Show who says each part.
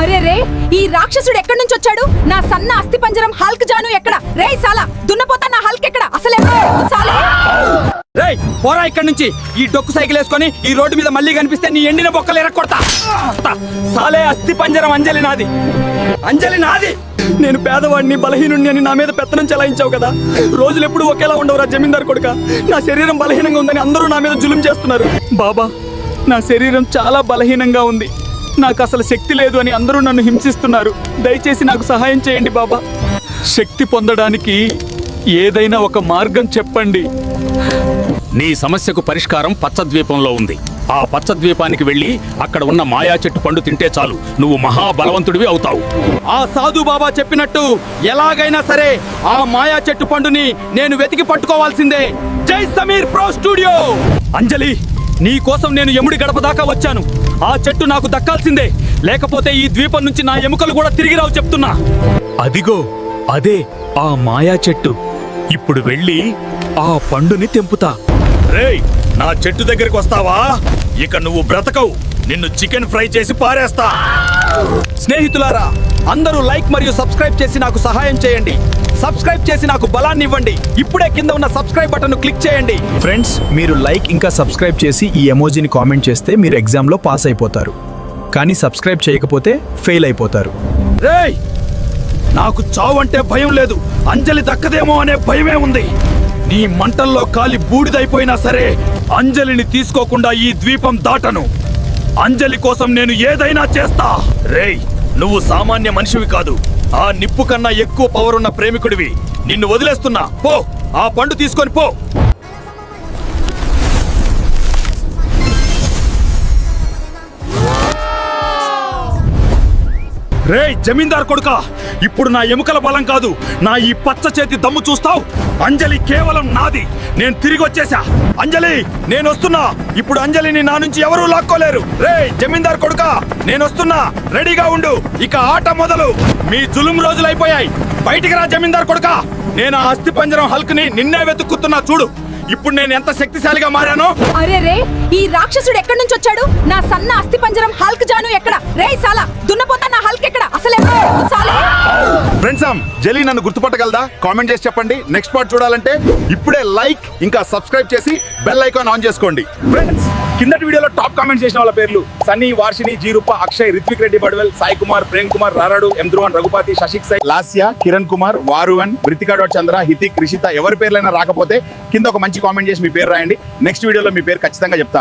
Speaker 1: అరే రే ఈ రాక్షసుడు ఎక్కడి నుంచి వచ్చాడు? నా సన్న అస్థి పంజరం హల్క్ జాను ఎక్కడ? రే సాలా దున్నపోతా నా హల్క్ ఎక్కడ? అసలు రే
Speaker 2: రేయ్ పోరా ఇక్కడి నుంచి. ఈ డొక్కు సైకిల్ వేసుకొని ఈ రోడ్డు మీద మళ్ళీ కనిపిస్తే నీ ఎండిన బొక్కలు ఎరక్కొడతా. సాలే అస్థి పంజరం అంజలి నాది. అంజలి నాది. నేను పేదవాడిని బలహీనుడిని అని నా మీద పెత్తనం చెలాయించావు కదా. రోజులు ఎప్పుడు ఒకేలా ఉండవురా జమీందార్ కొడుక. నా శరీరం బలహీనంగా ఉందని అందరూ నా మీద జులుం చేస్తున్నారు. బాబా నా శరీరం చాలా బలహీనంగా ఉంది. నాకు అసలు శక్తి లేదు అని అందరూ నన్ను హింసిస్తున్నారు. దయచేసి నాకు సహాయం చేయండి బాబా. శక్తి పొందడానికి ఏదైనా ఒక మార్గం చెప్పండి.
Speaker 3: నీ సమస్యకు పరిష్కారం పచ్చద్వీపంలో ఉంది. ఆ పచ్చద్వీపానికి వెళ్ళి అక్కడ ఉన్న మాయా చెట్టు పండు తింటే చాలు. నువ్వు మహాబలవంతుడివి అవుతావు.
Speaker 2: ఆ సాధు బాబా చెప్పినట్టు ఎలాగైనా సరే ఆ మాయా చెట్టు పండుని నేను వెతికి పట్టుకోవాల్సిందే. జై సమీర్ ప్రో స్టూడియో! అంజలి నీ కోసం నేను ఎముడి గడప దాకా వచ్చాను. ఆ చెట్టు నాకు దక్కాల్సిందే. లేకపోతే ఈ ద్వీపం నుంచి నా ఎముకలు కూడా తిరిగి రావు చెప్తున్నా. అదిగో అదే ఆ మాయా చెట్టు. ఇప్పుడు వెళ్ళి ఆ పండుని తెంపుతా. రేయ్ నా చెట్టు దగ్గరికి వస్తావా? ఇక నువ్వు బ్రతకవు. నిన్ను చికెన్ ఫ్రై చేసి పారేస్తా. స్నేహితులారా అందరూ లైక్ మరియు సబ్స్క్రైబ్ చేసి నాకు సహాయం చేయండి. సబ్స్క్రైబ్ చేసి నాకు బలాన్ని ఇవ్వండి ఇప్పుడే కింద ఉన్న సబ్స్క్రైబ్ బటన్ క్లిక్ చేయండి.
Speaker 4: ఫ్రెండ్స్ మీరు లైక్ ఇంకా సబ్స్క్రైబ్ చేసి ఈ ఎమోజీని కామెంట్ చేస్తే మీరు ఎగ్జామ్లో పాస్ అయిపోతారు. కానీ సబ్స్క్రైబ్ చేయకపోతే ఫెయిల్ అయిపోతారు.
Speaker 2: రేయ్! నాకు చావంటే భయం లేదు. అంజలి దక్కదేమో అనే భయమే ఉంది. నీ మంటల్లో కాలి బూడిదైపోయినా సరే అంజలిని తీసుకోకుండా ఈ ద్వీపం దాటను. అంజలి కోసం నేను ఏదైనా చేస్తా. రేయ్! నువ్వు సామాన్య మనిషివి కాదు. ఆ నిప్పు కన్నా ఎక్కువ పవర్ ఉన్న ప్రేమికుడివి. నిన్ను వదిలేస్తున్నా. పో. ఆ పండు తీసుకొని పో. రేయ్ జమీందార్ కొడుకా ఇప్పుడు నా ఎముకల బలం కాదు నా ఈ పచ్చ చేతి దమ్ము చూస్తావు? అంజలి కేవలం నాది నేను తిరిగి వచ్చేసా. అంజలి నేను వస్తున్నా. ఇప్పుడు అంజలిని నా నుంచి ఎవరూ లాక్కోలేరు. రేయ్ జమీందార్ కొడుక నేను వస్తున్నా. రెడీగా ఉండు. ఇక ఆట మొదలు. మీ జులుం రోజులు అయిపోయాయి. బయటికి రా జమీందార్ కొడుక. నేను ఆ అస్థి పంజరం హల్క్ని నిన్నే వెతుక్కుతున్నా చూడు. ఇప్పుడు నేను ఎంత శక్తిశాలిగా మారానో?
Speaker 1: అరే రే ఈ రాక్షసుడు ఎక్కడి నుంచి వచ్చాడు? నా సన్న అస్థి పంజరం హల్క్ జాను ఎక్కడ? రే సాలా దున్నపోతా ఫ్రెండ్స్ ఆమ్
Speaker 5: um, జెలీ నన్ను గుర్తుపట్టగలదా? కామెంట్ చేసి చెప్పండి. నెక్స్ట్ పార్ట్ చూడాలంటే ఇప్పుడే లైక్ ఇంకా సబ్స్క్రైబ్ చేసి బెల్ ఐకాన్ ఆన్ చేసుకోండి.
Speaker 2: ఫ్రెండ్స్ కిందటి వీడియోలో టాప్ కామెంట్ చేసిన వాళ్ళ పేర్లు సన్నీ వార్షిని జీరూప అక్షయ్ రిత్విక్ రెడ్డి బడ్వెల్ సాయి కుమార్ ప్రేమ్ కుమార్ రారాడు ఎం ధ్రువన్ రఘుపతి శశిక్ సై
Speaker 5: లాస్య కిరణ్ కుమార్ వారువన్ మృతికా డాట్ చంద్ర హితిక్ రిషిత ఎవరి పేర్లైనా రాకపోతే కింద ఒక మంచి కామెంట్ చేసి మీ పేరు రాయండి. నెక్స్ట్ వీడియోలో మీ పేరు ఖచ్చితంగా చెప్తాను.